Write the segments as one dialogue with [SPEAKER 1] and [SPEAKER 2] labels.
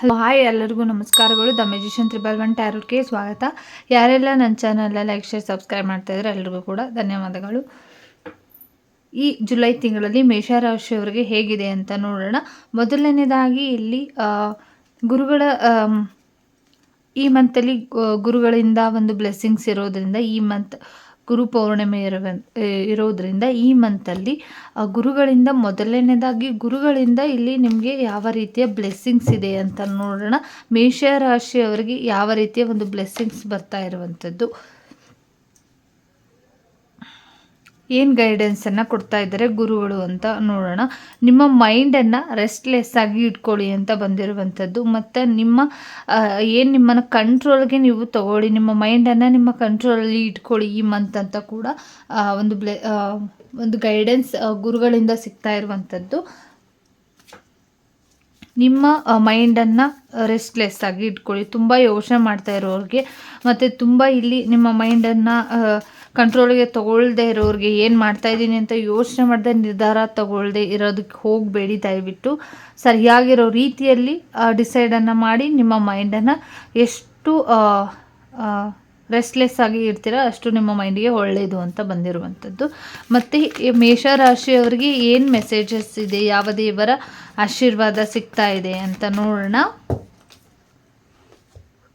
[SPEAKER 1] Hello, hi ಎಲ್ಲರಿಗೂ ನಮಸ್ಕಾರಗಳು. The magician triple one ಟ್ಯಾರೋಟ್ಗೆ ಸ್ವಾಗತ. ಯಾರೆಲ್ಲ ನನ್ನ ಚಾನಲ್ ಲೈಕ್, ಶೇರ್, ಸಬ್ಸ್ಕ್ರೈಬ್ ಮಾಡ್ತಾ ಇದ್ದಾರೆ ಎಲ್ಲರಿಗೂ ಕೂಡ ಧನ್ಯವಾದಗಳು. ಈ ಜುಲೈ ತಿಂಗಳಲ್ಲಿ ಮೇಷರಾಶಿಯವರಿಗೆ ಹೇಗಿದೆ ಅಂತ ನೋಡೋಣ. ಮೊದಲನೇದಾಗಿ ಇಲ್ಲಿ ಗುರುಗಳ ಈ ಮಂತಲ್ಲಿ ಗುರುಗಳಿಂದ ಒಂದು ಬ್ಲೆಸ್ಸಿಂಗ್ಸ್ ಇರೋದ್ರಿಂದ ಈ ಮಂತ್ ಗುರು ಪೌರ್ಣಿಮೆ ಇರುವ ಇರೋದ್ರಿಂದ ಈ ಮಂತಲ್ಲಿ ಗುರುಗಳಿಂದ ಮೊದಲನೇದಾಗಿ ಗುರುಗಳಿಂದ ಇಲ್ಲಿ ನಿಮಗೆ ಯಾವ ರೀತಿಯ ಬ್ಲೆಸ್ಸಿಂಗ್ಸ್ ಇದೆ ಅಂತ ನೋಡೋಣ. ಮೇಷ ರಾಶಿಯವರಿಗೆ ಯಾವ ರೀತಿಯ ಒಂದು ಬ್ಲೆಸ್ಸಿಂಗ್ಸ್ ಬರ್ತಾ ಇರುವಂಥದ್ದು. ಏನು ಗೈಡೆನ್ಸನ್ನು ಕೊಡ್ತಾ ಇದ್ದಾರೆ ಗುರುಗಳು ಅಂತ ನೋಡೋಣ. ನಿಮ್ಮ ಮೈಂಡನ್ನು ರೆಸ್ಟ್ಲೆಸ್ ಆಗಿ ಇಟ್ಕೊಳ್ಳಿ ಅಂತ ಬಂದಿರುವಂಥದ್ದು. ಮತ್ತು ನಿಮ್ಮ ಏನು ನಿಮ್ಮನ್ನು ಕಂಟ್ರೋಲ್ಗೆ ನೀವು ತಗೊಳ್ಳಿ, ನಿಮ್ಮ ಮೈಂಡನ್ನು ನಿಮ್ಮ ಕಂಟ್ರೋಲಲ್ಲಿ ಇಟ್ಕೊಳ್ಳಿ ಈ ಮಂತ್ ಅಂತ ಕೂಡ ಒಂದು ಬ್ಲೆ ಒಂದು ಗೈಡೆನ್ಸ್ ಗುರುಗಳಿಂದ ಸಿಗ್ತಾ ಇರುವಂಥದ್ದು. ನಿಮ್ಮ ಮೈಂಡನ್ನು ರೆಸ್ಟ್ಲೆಸ್ ಆಗಿ ಇಟ್ಕೊಳ್ಳಿ. ತುಂಬ ಯೋಚನೆ ಮಾಡ್ತಾ ಇರೋರಿಗೆ. ಮತ್ತು ತುಂಬ ಇಲ್ಲಿ ನಿಮ್ಮ ಮೈಂಡನ್ನು ಕಂಟ್ರೋಲ್ಗೆ ತಗೊಳ್ದೇ ಇರೋರಿಗೆ ಏನು ಮಾಡ್ತಾ ಇದ್ದೀನಿ ಅಂತ ಯೋಚನೆ ಮಾಡದೆ ನಿರ್ಧಾರ ತಗೊಳ್ದೆ ಇರೋದಕ್ಕೆ ಹೋಗಬೇಡಿ ದಯವಿಟ್ಟು. ಸರಿಯಾಗಿರೋ ರೀತಿಯಲ್ಲಿ ಡಿಸೈಡನ್ನು ಮಾಡಿ ನಿಮ್ಮ ಮೈಂಡನ್ನು ಎಷ್ಟು ರೆಸ್ಟ್ಲೆಸ್ ಆಗಿ ಇರ್ತೀರ ಅಷ್ಟು ನಿಮ್ಮ ಮೈಂಡಿಗೆ ಒಳ್ಳೆಯದು ಅಂತ ಬಂದಿರುವಂಥದ್ದು. ಮತ್ತು ಮೇಷರಾಶಿಯವರಿಗೆ ಏನು ಮೆಸೇಜಸ್ ಇದೆ, ಯಾವ ದೇವರ ಆಶೀರ್ವಾದ ಸಿಗ್ತಾ ಇದೆ ಅಂತ ನೋಡೋಣ.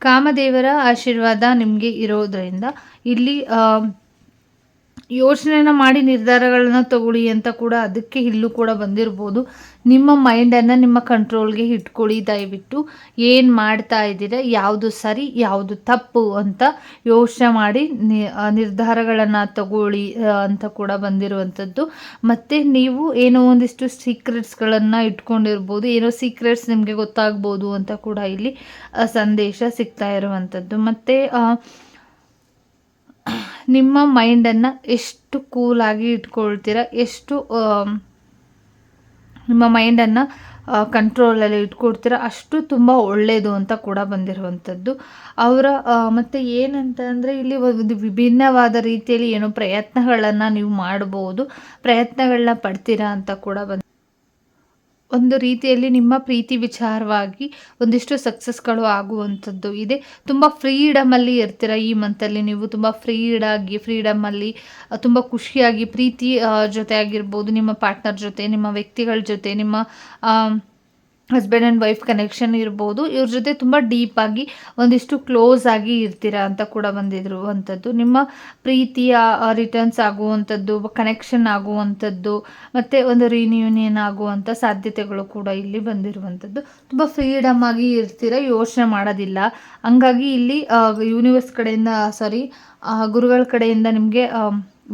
[SPEAKER 1] ಕಾಮದೇವರ ಆಶೀರ್ವಾದ ನಿಮಗೆ ಇರೋದರಿಂದ ಇಲ್ಲಿ ಯೋಚನೆನ ಮಾಡಿ ನಿರ್ಧಾರಗಳನ್ನ ತಗೊಳ್ಳಿ ಅಂತ ಕೂಡ ಅದಕ್ಕೆ ಇಲ್ಲೂ ಕೂಡ ಬಂದಿರ್ಬೋದು. ನಿಮ್ಮ ಮೈಂಡನ್ನು ನಿಮ್ಮ ಕಂಟ್ರೋಲ್ಗೆ ಇಟ್ಕೊಳ್ಳಿ ದಯವಿಟ್ಟು. ಏನು ಮಾಡ್ತಾ ಇದ್ದೀರಾ, ಯಾವುದು ಸರಿ, ಯಾವುದು ತಪ್ಪು ಅಂತ ಯೋಚನೆ ಮಾಡಿ ನಿರ್ಧಾರಗಳನ್ನು ತಗೊಳ್ಳಿ ಅಂತ ಕೂಡ ಬಂದಿರುವಂಥದ್ದು. ಮತ್ತು ನೀವು ಏನೋ ಒಂದಿಷ್ಟು ಸೀಕ್ರೆಟ್ಸ್ಗಳನ್ನು ಇಟ್ಕೊಂಡಿರ್ಬೋದು, ಏನೋ ಸೀಕ್ರೆಟ್ಸ್ ನಿಮಗೆ ಗೊತ್ತಾಗ್ಬೋದು ಅಂತ ಕೂಡ ಇಲ್ಲಿ ಸಂದೇಶ ಸಿಗ್ತಾ ಇರುವಂಥದ್ದು. ಮತ್ತು ನಿಮ್ಮ ಮೈಂಡನ್ನು ಎಷ್ಟು ಕೂಲಾಗಿ ಇಟ್ಕೊಳ್ತೀರ? ಎಷ್ಟು ನಿಮ್ಮ ಮೈಂಡನ್ನು ಕಂಟ್ರೋಲಲ್ಲಿ ಇಟ್ಕೊಡ್ತೀರ? ಅಷ್ಟು ತುಂಬ ಒಳ್ಳೆಯದು ಅಂತ ಕೂಡ ಬಂದಿರುವಂಥದ್ದು. ಅವರ ಮತ್ತು ಏನಂತ ಅಂದರೆ ಇಲ್ಲಿ ಒಂದು ವಿಭಿನ್ನವಾದ ರೀತಿಯಲ್ಲಿ ಏನೋ ಪ್ರಯತ್ನಗಳನ್ನು ನೀವು ಮಾಡ್ಬೋದು. ಪ್ರಯತ್ನಗಳನ್ನ ಪಡ್ತೀರಾ ಅಂತ ಕೂಡ ಬಂದ ಒಂದು ರೀತಿಯಲ್ಲಿ ನಿಮ್ಮ ಪ್ರೀತಿ ವಿಚಾರವಾಗಿ ಒಂದಿಷ್ಟು ಸಕ್ಸಸ್ಗಳು ಆಗುವಂಥದ್ದು ಇದೆ. ತುಂಬ ಫ್ರೀಡಮಲ್ಲಿ ಇರ್ತೀರ ಈ ಮಂತಲ್ಲಿ ನೀವು? ತುಂಬ ಫ್ರೀಡಾಗಿ ಫ್ರೀಡಮಲ್ಲಿ ತುಂಬ ಖುಷಿಯಾಗಿ, ಪ್ರೀತಿ ಜೊತೆ ಆಗಿರ್ಬೋದು ನಿಮ್ಮ ಪಾರ್ಟ್ನರ್ ಜೊತೆ, ನಿಮ್ಮ ವ್ಯಕ್ತಿಗಳ ಜೊತೆ, ನಿಮ್ಮ ಹಸ್ಬೆಂಡ್ ಆ್ಯಂಡ್ ವೈಫ್ ಕನೆಕ್ಷನ್ ಇರ್ಬೋದು. ಇವ್ರ ಜೊತೆ ತುಂಬ ಡೀಪಾಗಿ ಒಂದಿಷ್ಟು ಕ್ಲೋಸ್ ಆಗಿ ಇರ್ತೀರಾ ಅಂತ ಕೂಡ ಬಂದಿದ್ರು ಅಂಥದ್ದು. ನಿಮ್ಮ ಪ್ರೀತಿಯ ರಿಟರ್ನ್ಸ್ ಆಗುವಂಥದ್ದು ಕನೆಕ್ಷನ್ ಆಗುವಂಥದ್ದು, ಮತ್ತು ಒಂದು ರಿನ್ಯೂನಿಯನ್ ಆಗುವಂಥ ಸಾಧ್ಯತೆಗಳು ಕೂಡ ಇಲ್ಲಿ ಬಂದಿರುವಂಥದ್ದು. ತುಂಬ ಫ್ರೀಡಮ್ ಆಗಿ ಇರ್ತೀರ? ಯೋಚನೆ ಮಾಡೋದಿಲ್ಲ. ಹಂಗಾಗಿ ಇಲ್ಲಿ ಯೂನಿವರ್ಸ್ ಕಡೆಯಿಂದ ಸಾರಿ ಗುರುಗಳ ಕಡೆಯಿಂದ ನಿಮಗೆ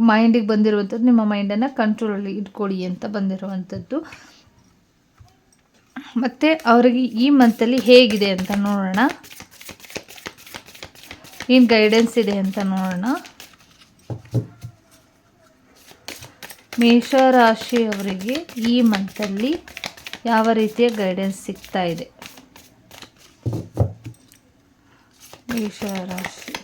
[SPEAKER 1] ಮೈಂಡಿಗೆ ಬಂದಿರುವಂಥದ್ದು. ನಿಮ್ಮ ಮೈಂಡನ್ನು ಕಂಟ್ರೋಲಲ್ಲಿ ಇಟ್ಕೊಳ್ಳಿ ಅಂತ ಬಂದಿರುವಂಥದ್ದು. ಮತ್ತು ಅವರಿಗೆ ಈ ಮಂತಲ್ಲಿ ಹೇಗಿದೆ ಅಂತ ನೋಡೋಣ. ಏನು ಗೈಡೆನ್ಸ್ ಇದೆ ಅಂತ ನೋಡೋಣ. ಮೇಷರಾಶಿಯವರಿಗೆ ಈ ಮಂತಲ್ಲಿ ಯಾವ ರೀತಿಯ ಗೈಡೆನ್ಸ್ ಸಿಗ್ತಾ ಇದೆ? ಮೇಷರಾಶಿ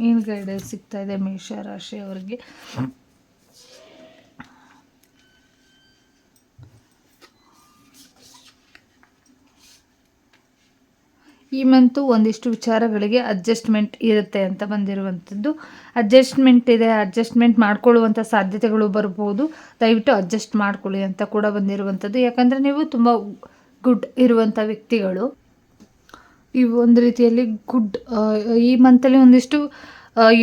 [SPEAKER 1] ಏನು ಗೈಡೆನ್ಸ್ ಸಿಗ್ತಾ ಇದೆ ಮೇಷರಾಶಿಯವರಿಗೆ ಈ ಮಂತು ಒಂದಿಷ್ಟು ವಿಚಾರಗಳಿಗೆ ಅಡ್ಜಸ್ಟ್ಮೆಂಟ್ ಇರುತ್ತೆ ಅಂತ ಬಂದಿರುವಂಥದ್ದು. ಅಡ್ಜಸ್ಟ್ಮೆಂಟ್ ಇದೆ ಅಡ್ಜಸ್ಟ್ಮೆಂಟ್ ಮಾಡ್ಕೊಳ್ಳುವಂಥ ಸಾಧ್ಯತೆಗಳು ಬರ್ಬೋದು. ದಯವಿಟ್ಟು ಅಡ್ಜಸ್ಟ್ ಮಾಡ್ಕೊಳ್ಳಿ ಅಂತ ಕೂಡ ಬಂದಿರುವಂಥದ್ದು. ಯಾಕಂದರೆ ನೀವು ತುಂಬ ಗುಡ್ ಇರುವಂಥ ವ್ಯಕ್ತಿಗಳು. ಈ ಒಂದು ರೀತಿಯಲ್ಲಿ ಗುಡ್ ಈ ಮಂತಲ್ಲಿ ಒಂದಿಷ್ಟು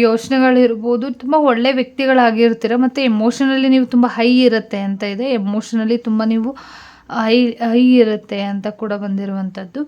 [SPEAKER 1] ಯೋಚನೆಗಳಿರ್ಬೋದು. ತುಂಬ ಒಳ್ಳೆ ವ್ಯಕ್ತಿಗಳಾಗಿರ್ತೀರ, ಮತ್ತು ಎಮೋಷನಲ್ಲಿ ನೀವು ತುಂಬ ಹೈ ಇರುತ್ತೆ ಅಂತ ಇದೆ. ಎಮೋಷನಲಿ ತುಂಬ ನೀವು ಹೈ ಹೈ ಇರುತ್ತೆ ಅಂತ ಕೂಡ ಬಂದಿರುವಂಥದ್ದು.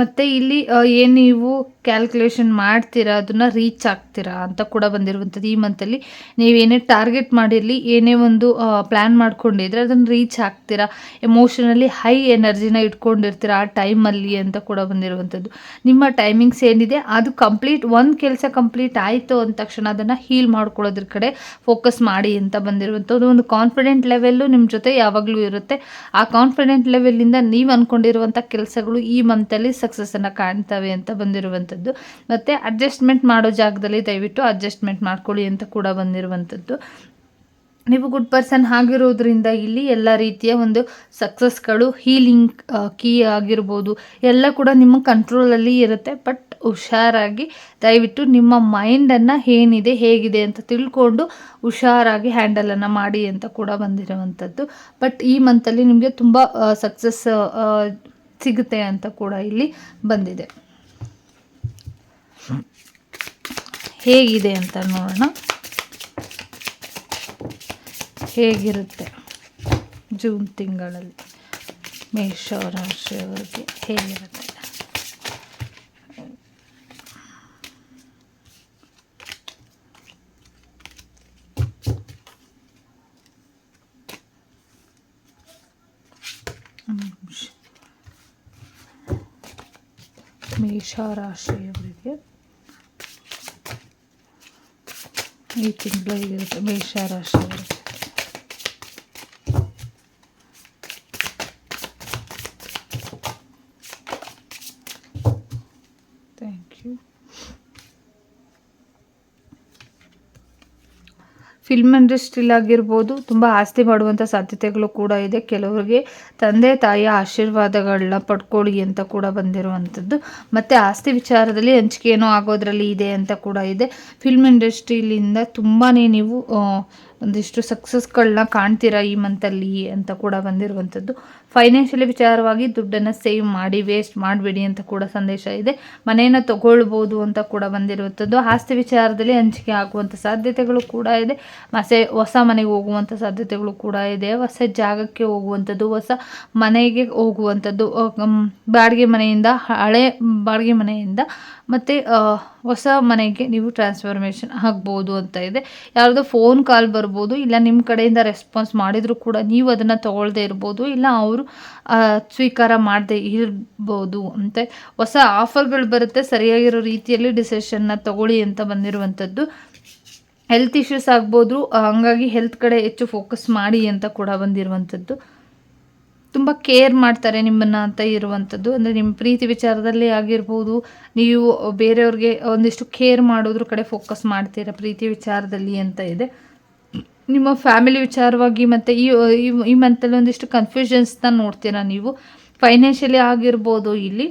[SPEAKER 1] ಮತ್ತು ಇಲ್ಲಿ ಏನು ನೀವು ಕ್ಯಾಲ್ಕುಲೇಷನ್ ಮಾಡ್ತೀರಾ, ಅದನ್ನು ರೀಚ್ ಆಗ್ತೀರಾ ಅಂತ ಕೂಡ ಬಂದಿರುವಂಥದ್ದು ಈ ಮಂತಲ್ಲಿ ನೀವೇನೇ ಟಾರ್ಗೆಟ್ ಮಾಡಿರಲಿ, ಏನೇ ಒಂದು ಪ್ಲ್ಯಾನ್ ಮಾಡ್ಕೊಂಡಿದ್ರೆ ಅದನ್ನು ರೀಚ್ ಆಗ್ತೀರಾ. ಎಮೋಷನಲಿ ಹೈ ಎನರ್ಜಿನ ಇಟ್ಕೊಂಡಿರ್ತೀರಾ ಆ ಟೈಮಲ್ಲಿ ಅಂತ ಕೂಡ ಬಂದಿರುವಂಥದ್ದು. ನಿಮ್ಮ ಟೈಮಿಂಗ್ಸ್ ಏನಿದೆ, ಅದು ಕಂಪ್ಲೀಟ್ ಒಂದು ಕೆಲಸ ಕಂಪ್ಲೀಟ್ ಆಯಿತು ಅಂದ ತಕ್ಷಣ ಅದನ್ನು ಹೀಲ್ ಮಾಡ್ಕೊಳ್ಳೋದ್ರ ಕಡೆ ಫೋಕಸ್ ಮಾಡಿ ಅಂತ ಬಂದಿರುವಂಥದ್ದು. ಒಂದು ಕಾನ್ಫಿಡೆಂಟ್ ಲೆವೆಲ್ಲು ನಿಮ್ಮ ಜೊತೆ ಯಾವಾಗಲೂ ಇರುತ್ತೆ. ಆ ಕಾನ್ಫಿಡೆಂಟ್ ಲೆವೆಲ್ಲಿಂದ ನೀವು ಅಂದ್ಕೊಂಡಿರುವಂಥ ಕೆಲಸಗಳು ಈ ಮಂತಲ್ಲಿ ಸಕ್ಸಸ್ಸನ್ನು ಕಾಣ್ತವೆ ಅಂತ ಬಂದಿರುವಂಥದ್ದು. ಮತ್ತು ಅಡ್ಜಸ್ಟ್ಮೆಂಟ್ ಮಾಡೋ ಜಾಗದಲ್ಲಿ ದಯವಿಟ್ಟು ಅಡ್ಜಸ್ಟ್ಮೆಂಟ್ ಮಾಡ್ಕೊಳ್ಳಿ ಅಂತ ಕೂಡ ಬಂದಿರುವಂಥದ್ದು. ನೀವು ಗುಡ್ ಪರ್ಸನ್ ಆಗಿರೋದ್ರಿಂದ ಇಲ್ಲಿ ಎಲ್ಲ ರೀತಿಯ ಒಂದು ಸಕ್ಸಸ್ಗಳು ಹೀಲಿಂಗ್ ಕೀ ಆಗಿರ್ಬೋದು, ಎಲ್ಲ ಕೂಡ ನಿಮ್ಮ ಕಂಟ್ರೋಲಲ್ಲಿ ಇರುತ್ತೆ. ಬಟ್ ಹುಷಾರಾಗಿ, ದಯವಿಟ್ಟು ನಿಮ್ಮ ಮೈಂಡನ್ನು ಏನಿದೆ, ಹೇಗಿದೆ ಅಂತ ತಿಳ್ಕೊಂಡು ಹುಷಾರಾಗಿ ಹ್ಯಾಂಡಲನ್ನು ಮಾಡಿ ಅಂತ ಕೂಡ ಬಂದಿರುವಂಥದ್ದು. ಬಟ್ ಈ ಮಂತಲ್ಲಿ ನಿಮಗೆ ತುಂಬ ಸಕ್ಸಸ್ ಸಿಗುತ್ತೆ ಅಂತ ಕೂಡ ಇಲ್ಲಿ ಬಂದಿದೆ. ಹೇಗಿದೆ ಅಂತ ನೋಡೋಣ. ಹೇಗಿರುತ್ತೆ ಜೂನ್ ತಿಂಗಳಲ್ಲಿ ಮೇಷ ರಾಶಿಯವರಿಗೆ ಹೇಗಿರುತ್ತೆ? ಮೇಷ ರಾಶಿಯವರಿಗೆ ಈ ತಿಂಗಳು ಹೇಗಿರುತ್ತೆ ಮೇಷ ರಾಶಿಯವರಿಗೆ ಫಿಲ್ಮ್ ಇಂಡಸ್ಟ್ರಿಲಾಗಿರ್ಬೋದು ತುಂಬ ಆಸ್ತಿ ಮಾಡುವಂಥ ಸಾಧ್ಯತೆಗಳು ಕೂಡ ಇದೆ. ಕೆಲವರಿಗೆ ತಂದೆ, ತಾಯಿಯ ಆಶೀರ್ವಾದಗಳನ್ನ ಪಡ್ಕೊಳ್ಳಿ ಅಂತ ಕೂಡ ಬಂದಿರುವಂಥದ್ದು. ಮತ್ತು ಆಸ್ತಿ ವಿಚಾರದಲ್ಲಿ ಹಂಚಿಕೆ ಏನೋ ಆಗೋದ್ರಲ್ಲಿ ಇದೆ ಅಂತ ಕೂಡ ಇದೆ. ಫಿಲ್ಮ್ ಇಂಡಸ್ಟ್ರಿಲಿಂದ ತುಂಬಾ ನೀವು ಒಂದಿಷ್ಟು ಸಕ್ಸಸ್ಗಳನ್ನ ಕಾಣ್ತೀರಾ ಈ ಮಂತಲ್ಲಿ ಅಂತ ಕೂಡ ಬಂದಿರುವಂಥದ್ದು. ಫೈನಾನ್ಷಿಯಲಿ ವಿಚಾರವಾಗಿ ದುಡ್ಡನ್ನು ಸೇವ್ ಮಾಡಿ ವೇಸ್ಟ್ ಮಾಡಬೇಡಿ ಅಂತ ಕೂಡ ಸಂದೇಶ ಇದೆ. ಮನೆಯನ್ನು ತಗೊಳ್ಬೋದು ಅಂತ ಕೂಡ ಬಂದಿರುವಂಥದ್ದು ಆಸ್ತಿ ವಿಚಾರದಲ್ಲಿ ಹಂಚಿಕೆ ಆಗುವಂಥ ಸಾಧ್ಯತೆಗಳು ಕೂಡ ಇದೆ. ಮತ್ತೆ ಹೊಸ ಮನೆಗೆ ಹೋಗುವಂಥ ಸಾಧ್ಯತೆಗಳು ಕೂಡ ಇದೆ. ಹೊಸ ಜಾಗಕ್ಕೆ ಹೋಗುವಂಥದ್ದು ಹೊಸ ಮನೆಗೆ ಹೋಗುವಂಥದ್ದು ಬಾಡಿಗೆ ಮನೆಯಿಂದ, ಹಳೆ ಬಾಡಿಗೆ ಮನೆಯಿಂದ ಮತ್ತು ಹೊಸ ಮನೆಗೆ ನೀವು ಟ್ರಾನ್ಸ್ಫಾರ್ಮೇಷನ್ ಆಗ್ಬೋದು ಅಂತ ಇದೆ. ಯಾರ್ದೋ ಫೋನ್ ಕಾಲ್ ಬರ್ಬೋದು, ಇಲ್ಲ ನಿಮ್ಮ ಕಡೆಯಿಂದ ರೆಸ್ಪಾನ್ಸ್ ಮಾಡಿದರೂ ಕೂಡ ನೀವು ಅದನ್ನು ತೊಗೊಳ್ದೇ ಇರ್ಬೋದು, ಇಲ್ಲ ಅವರು ಸ್ವೀಕಾರ ಮಾಡದೆ ಇರ್ಬೋದು ಅಂತ. ಹೊಸ ಆಫರ್ಗಳು ಬರುತ್ತೆ, ಸರಿಯಾಗಿರೋ ರೀತಿಯಲ್ಲಿ ಡಿಸಿಷನ್ನ ತಗೊಳ್ಳಿ ಅಂತ ಬಂದಿರುವಂಥದ್ದು ಹೆಲ್ತ್ ಇಶ್ಯೂಸ್ ಆಗ್ಬೋದು ಹಂಗಾಗಿ ಹೆಲ್ತ್ ಕಡೆ ಹೆಚ್ಚು ಫೋಕಸ್ ಮಾಡಿ ಅಂತ ಕೂಡ ಬಂದಿರುವಂಥದ್ದು ತುಂಬ ಕೇರ್ ಮಾಡ್ತಾರೆ ನಿಮ್ಮನ್ನು ಅಂತ ಇರುವಂಥದ್ದು ಅಂದರೆ ನಿಮ್ಮ ಪ್ರೀತಿ ವಿಚಾರದಲ್ಲಿ ಆಗಿರ್ಬೋದು, ನೀವು ಬೇರೆಯವ್ರಿಗೆ ಒಂದಿಷ್ಟು ಕೇರ್ ಮಾಡೋದ್ರ ಕಡೆ ಫೋಕಸ್ ಮಾಡ್ತೀರಾ ಪ್ರೀತಿ ವಿಚಾರದಲ್ಲಿ ಅಂತ ಇದೆ. ನಿಮ್ಮ ಫ್ಯಾಮಿಲಿ ವಿಚಾರವಾಗಿ ಮತ್ತು ಈ ಈ ಮಂತಲ್ಲಿ ಒಂದಿಷ್ಟು ಕನ್ಫ್ಯೂಷನ್ಸ್ನ ನೋಡ್ತೀರಾ ನೀವು? ಫೈನಾನ್ಷಿಯಲಿ ಆಗಿರ್ಬೋದು, ಇಲ್ಲಿ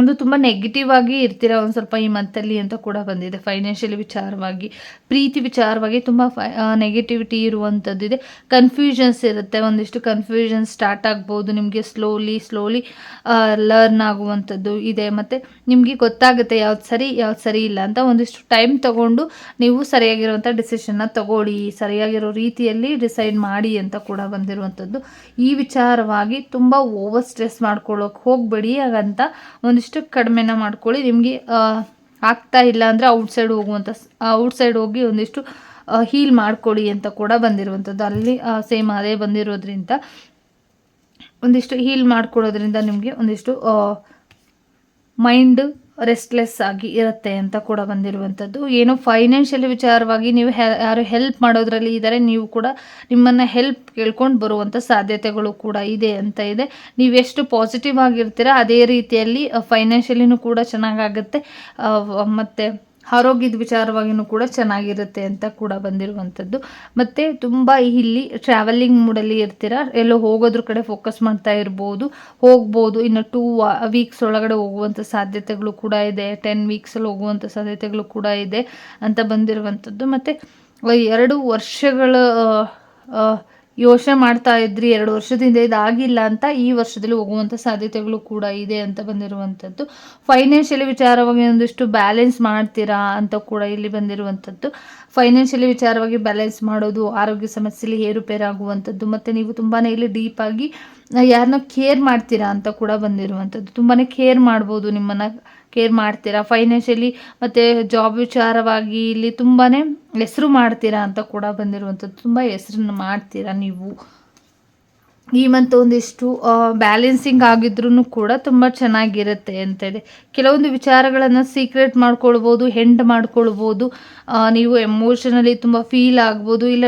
[SPEAKER 1] ಒಂದು ತುಂಬ ನೆಗೆಟಿವ್ ಆಗಿ ಇರ್ತೀರ ಒಂದು ಸ್ವಲ್ಪ ಈ ಮಂತಲ್ಲಿ ಅಂತ ಕೂಡ ಬಂದಿದೆ. ಫೈನಾನ್ಷಿಯಲ್ ವಿಚಾರವಾಗಿ, ಪ್ರೀತಿ ವಿಚಾರವಾಗಿ ತುಂಬ ಫೈ ನೆಗೆಟಿವಿಟಿ ಇರುವಂಥದ್ದು ಇದೆ. ಕನ್ಫ್ಯೂಷನ್ಸ್ ಇರುತ್ತೆ. ಒಂದಿಷ್ಟು ಕನ್ಫ್ಯೂಷನ್ ಸ್ಟಾರ್ಟ್ ಆಗ್ಬೋದು. ನಿಮಗೆ ಸ್ಲೋಲಿ ಸ್ಲೋಲಿ ಲರ್ನ್ ಆಗುವಂಥದ್ದು ಇದೆ. ಮತ್ತು ನಿಮಗೆ ಗೊತ್ತಾಗುತ್ತೆ, ಯಾವ್ದು ಸರಿ ಯಾವ್ದು ಸರಿ ಇಲ್ಲ ಅಂತ ಒಂದಿಷ್ಟು ಟೈಮ್ ತಗೊಂಡು ನೀವು ಸರಿಯಾಗಿರುವಂಥ ಡಿಸಿಷನ್ನ ತಗೊಳ್ಳಿ. ಸರಿಯಾಗಿರೋ ರೀತಿಯಲ್ಲಿ ಡಿಸೈಡ್ ಮಾಡಿ ಅಂತ ಕೂಡ ಬಂದಿರುವಂಥದ್ದು ಈ ವಿಚಾರವಾಗಿ ತುಂಬ ಓವರ್ ಸ್ಟ್ರೆಸ್ ಮಾಡ್ಕೊಳ್ಳೋಕೆ ಹೋಗಬೇಡಿ ಹಾಗಂತ ಒಂದಿಷ್ಟು ಇಷ್ಟು ಕಡಿಮೆನ ಮಾಡ್ಕೊಳ್ಳಿ. ನಿಮಗೆ ಆಗ್ತಾ ಇಲ್ಲ ಅಂದರೆ ಔಟ್ಸೈಡ್ ಹೋಗುವಂಥ ಔಟ್ಸೈಡ್ ಹೋಗಿ ಒಂದಿಷ್ಟು ಹೀಲ್ ಮಾಡ್ಕೊಳ್ಳಿ ಅಂತ ಕೂಡ ಬಂದಿರುವಂಥದ್ದು ಅಲ್ಲಿ ಸೇಮ್ ಅದೇ ಬಂದಿರೋದ್ರಿಂದ ಒಂದಿಷ್ಟು ಹೀಲ್ ಮಾಡ್ಕೊಳ್ಳೋದ್ರಿಂದ ನಿಮಗೆ ಒಂದಿಷ್ಟು ಮೈಂಡ್ ರೆಸ್ಟ್ಲೆಸ್ ಆಗಿ ಇರುತ್ತೆ ಅಂತ ಕೂಡ ಬಂದಿರುವಂಥದ್ದು. ಏನು ಫೈನಾನ್ಷಿಯಲ್ ವಿಚಾರವಾಗಿ ನೀವು ಯಾರು ಹೆಲ್ಪ್ ಮಾಡೋದ್ರಲ್ಲಿ ಇದ್ದಾರೆ ನೀವು ಕೂಡ ನಿಮ್ಮನ್ನು ಹೆಲ್ಪ್ ಕೇಳ್ಕೊಂಡು ಬರುವಂಥ ಸಾಧ್ಯತೆಗಳು ಕೂಡ ಇದೆ ಅಂತ ಇದೆ. ನೀವು ಎಷ್ಟು ಪಾಸಿಟಿವ್ ಆಗಿರ್ತೀರ, ಅದೇ ರೀತಿಯಲ್ಲಿ ಫೈನಾನ್ಷಿಯಲಿನೂ ಕೂಡ ಚೆನ್ನಾಗಾಗುತ್ತೆ. ಮತ್ತು ಆರೋಗ್ಯದ ವಿಚಾರವಾಗಿಯೂ ಕೂಡ ಚೆನ್ನಾಗಿರುತ್ತೆ ಅಂತ ಕೂಡ ಬಂದಿರುವಂಥದ್ದು. ಮತ್ತು ತುಂಬ ಇಲ್ಲಿ ಟ್ರಾವೆಲಿಂಗ್ ಮೂಡಲ್ಲಿ ಇರ್ತೀರ? ಎಲ್ಲೋ ಹೋಗೋದ್ರ ಕಡೆ ಫೋಕಸ್ ಮಾಡ್ತಾ ಇರ್ಬೋದು, ಹೋಗ್ಬೋದು, ಇನ್ನು ಟೂ ವೀಕ್ಸ್ ಒಳಗಡೆ ಹೋಗುವಂಥ ಸಾಧ್ಯತೆಗಳು ಕೂಡ ಇದೆ ಟೆನ್ ವೀಕ್ಸಲ್ಲಿ ಹೋಗುವಂಥ ಸಾಧ್ಯತೆಗಳು ಕೂಡ ಇದೆ ಅಂತ ಬಂದಿರುವಂಥದ್ದು. ಮತ್ತು, ಎರಡು ವರ್ಷಗಳ ಯೋಚನೆ ಮಾಡ್ತಾ ಇದ್ರಿ, ಎರಡು ವರ್ಷದಿಂದ ಇದಾಗಿಲ್ಲ ಅಂತ ಈ ವರ್ಷದಲ್ಲಿ ಹೋಗುವಂಥ ಸಾಧ್ಯತೆಗಳು ಕೂಡ ಇದೆ ಅಂತ ಬಂದಿರುವಂಥದ್ದು. ಫೈನಾನ್ಷಿಯಲಿ ವಿಚಾರವಾಗಿ ಒಂದಿಷ್ಟು ಬ್ಯಾಲೆನ್ಸ್ ಮಾಡ್ತೀರಾ ಅಂತ ಕೂಡ ಇಲ್ಲಿ ಬಂದಿರುವಂಥದ್ದು. ಫೈನಾನ್ಷಿಯಲಿ ವಿಚಾರವಾಗಿ ಬ್ಯಾಲೆನ್ಸ್ ಮಾಡೋದು ಆರೋಗ್ಯ ಸಮಸ್ಯೆಯಲ್ಲಿ ಏರುಪೇರಾಗುವಂಥದ್ದು ಮತ್ತು ನೀವು ತುಂಬಾ ಇಲ್ಲಿ ಡೀಪಾಗಿ ಯಾರನ್ನ ಕೇರ್ ಮಾಡ್ತೀರಾ ಅಂತ ಕೂಡ ಬಂದಿರುವಂಥದ್ದು. ತುಂಬಾ ಕೇರ್ ಮಾಡ್ಬೋದು ನಿಮ್ಮನ್ನು. ಕೇರ್ ಮಾಡ್ತೀರಾ? ಫೈನಾನ್ಷಿಯಲಿ ಮತ್ತು ಜಾಬ್ ವಿಚಾರವಾಗಿ ಇಲ್ಲಿ ತುಂಬಾ ಹೆಸರು ಮಾಡ್ತೀರಾ ಅಂತ ಕೂಡ ಬಂದಿರುವಂಥದ್ದು. ತುಂಬ ಹೆಸ್ರನ್ನ ಮಾಡ್ತೀರಾ ನೀವು? ಈ ಮಂತ್ ಒಂದಿಷ್ಟು ಬ್ಯಾಲೆನ್ಸಿಂಗ್ ಆಗಿದ್ರೂ ಕೂಡ ತುಂಬ ಚೆನ್ನಾಗಿರುತ್ತೆ ಅಂತ ಇದೆ ಕೆಲವೊಂದು ವಿಚಾರಗಳನ್ನು ಸೀಕ್ರೆಟ್ ಮಾಡ್ಕೊಳ್ಬೋದು ಹೆಂಡ್ ಮಾಡ್ಕೊಳ್ಬೋದು ನೀವು ಎಮೋಷನಲಿ ತುಂಬ ಫೀಲ್ ಆಗ್ಬೋದು, ಇಲ್ಲ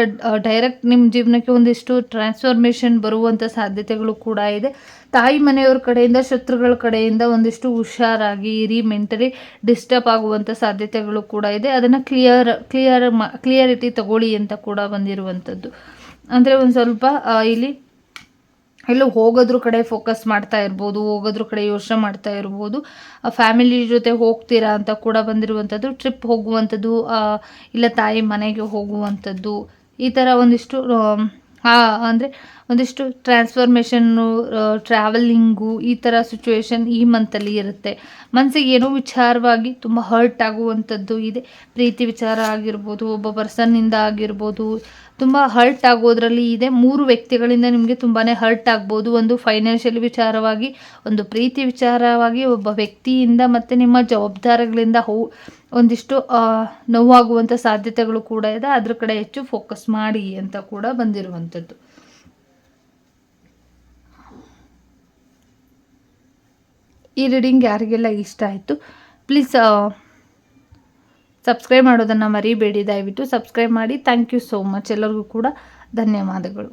[SPEAKER 1] ಡೈರೆಕ್ಟ್ ನಿಮ್ಮ ಜೀವನಕ್ಕೆ ಒಂದಿಷ್ಟು ಟ್ರಾನ್ಸ್ಫಾರ್ಮೇಷನ್ ಬರುವಂಥ ಸಾಧ್ಯತೆಗಳು ಕೂಡ ಇದೆ. ತಾಯಿ ಮನೆಯವ್ರ ಕಡೆಯಿಂದ, ಶತ್ರುಗಳ ಕಡೆಯಿಂದ ಒಂದಿಷ್ಟು ಹುಷಾರಾಗಿ ಇರಿ ಮೆಂಟಲಿ ಡಿಸ್ಟರ್ಬ್ ಆಗುವಂಥ ಸಾಧ್ಯತೆಗಳು ಕೂಡ ಇದೆ. ಅದನ್ನು ಕ್ಲಿಯರ್ ಕ್ಲಿಯರ್ ಮಾ ಕ್ಲಿಯರಿಟಿ ತಗೊಳ್ಳಿ ಅಂತ ಕೂಡ ಬಂದಿರುವಂಥದ್ದು ಅಂದರೆ ಒಂದು ಸ್ವಲ್ಪ ಇಲ್ಲಿ ಎಲ್ಲೋ ಹೋಗೋದ್ರ ಕಡೆ ಫೋಕಸ್ ಮಾಡ್ತಾ ಇರ್ಬೋದು, ಹೋಗೋದ್ರ ಕಡೆ ಯೋಚನೆ ಮಾಡ್ತಾ ಇರ್ಬೋದು. ಫ್ಯಾಮಿಲಿ ಜೊತೆ ಹೋಗ್ತೀರಾ ಅಂತ ಕೂಡ ಬಂದಿರುವಂಥದ್ದು ಟ್ರಿಪ್ ಹೋಗುವಂಥದ್ದು ಇಲ್ಲ ತಾಯಿ ಮನೆಗೆ ಹೋಗುವಂಥದ್ದು, ಈ ಥರ ಒಂದಿಷ್ಟು ಅಂದರೆ ಒಂದಿಷ್ಟು ಟ್ರಾನ್ಸ್ಫಾರ್ಮೇಷನ್ನು ಟ್ರಾವೆಲಿಂಗು ಈ ಥರ ಸಿಚುವೇಶನ್ ಈ ಮಂತಲ್ಲಿ ಇರುತ್ತೆ. ಮನಸ್ಸಿಗೆ ಏನೋ ವಿಚಾರವಾಗಿ ತುಂಬ ಹರ್ಟ್ ಆಗುವಂಥದ್ದು ಇದೆ. ಪ್ರೀತಿ ವಿಚಾರ ಆಗಿರ್ಬೋದು, ಒಬ್ಬ ಪರ್ಸನ್ನಿಂದ ಆಗಿರ್ಬೋದು, ತುಂಬ ಹರ್ಟ್ ಆಗೋದ್ರಲ್ಲಿ ಇದೆ. ಮೂರು ವ್ಯಕ್ತಿಗಳಿಂದ ನಿಮಗೆ ತುಂಬಾ ಹರ್ಟ್ ಆಗ್ಬೋದು. ಒಂದು ಫೈನಾನ್ಷಿಯಲ್ ವಿಚಾರವಾಗಿ, ಒಂದು ಪ್ರೀತಿ ವಿಚಾರವಾಗಿ, ಒಬ್ಬ ವ್ಯಕ್ತಿಯಿಂದ ಮತ್ತು ನಿಮ್ಮ ಜವಾಬ್ದಾರಿಗಳಿಂದ ಹೋ, ಒಂದಿಷ್ಟು ನೋವಾಗುವಂಥ ಸಾಧ್ಯತೆಗಳು ಕೂಡ ಇದೆ. ಅದ್ರ ಕಡೆ ಹೆಚ್ಚು ಫೋಕಸ್ ಮಾಡಿ ಅಂತ ಕೂಡ ಬಂದಿರುವಂಥದ್ದು. ಈ ರೀಡಿಂಗ್ ಯಾರಿಗೆಲ್ಲ ಇಷ್ಟ ಆಯಿತು ಪ್ಲೀಸ್ ಸಬ್ಸ್ಕ್ರೈಬ್ ಮಾಡೋದನ್ನು ಮರಿಬೇಡಿ. ದಯವಿಟ್ಟು ಸಬ್ಸ್ಕ್ರೈಬ್ ಮಾಡಿ. ಥ್ಯಾಂಕ್ ಯು ಸೋ ಮಚ್ ಎಲ್ಲರಿಗೂ ಕೂಡ ಧನ್ಯವಾದಗಳು.